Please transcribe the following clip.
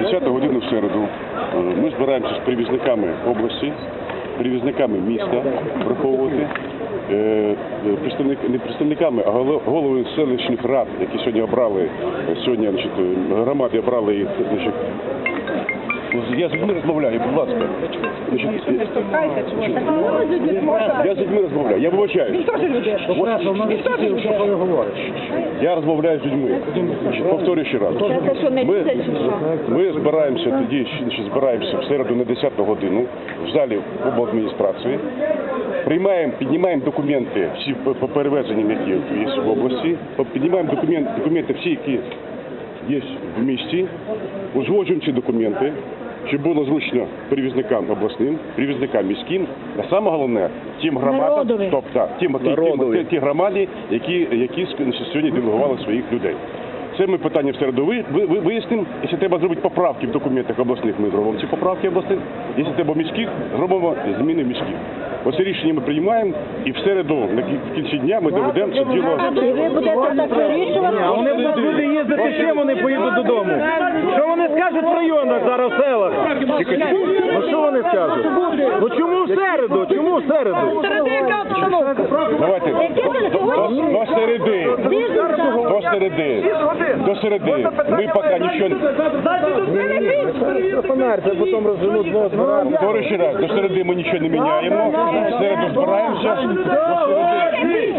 10 годину в середу е, ми збираємося з привізниками області, привізниками міста враховувати, е, е, не представниками, а голо- головами селищних рад, які сьогодні обрали, сьогодні значить, громади обрали їх. Я з людьми розмовляю, будь ласка. Значить, я з людьми розмовляю, я вибачаю. Я розмовляю з людьми. Значить, Повторюю ще раз. Ми, ми збираємося тоді, значить, збираємося в середу на 10 годину в залі обладміністрації. Приймаємо, піднімаємо документи всі по по перевезенням, які є в області. Піднімаємо документи, документи всі, які є в місті, узгоджуємо ці документи, щоб було зручно перевізникам обласним, перевізникам міським, а саме головне тим громадам, Народові. тобто тим, ті, ті, ті громади, які, які сьогодні делегували своїх людей. Це ми питання в середу ви, ви, ви- вияснимо. Якщо треба зробити поправки в документах обласних, ми зробимо ці поправки обласних. Якщо треба міських, зробимо зміни міських. Оце рішення ми приймаємо, і в середу, на кі- в кінці дня, ми доведемо це діло. І ви будете так вирішувати? А вони будуть їздити, чим вони поїдуть додому? Скажуть в районах зараз в селах? Ну що вони скажуть? Ну чому в середу? Чому в середу? Давайте до, до, до середи. До середи. До середи. Ми поки нічого не Фонарь, це потім розженуть збираємо. Раз, до середи ми нічого не міняємо. В середу збираємося. До середи.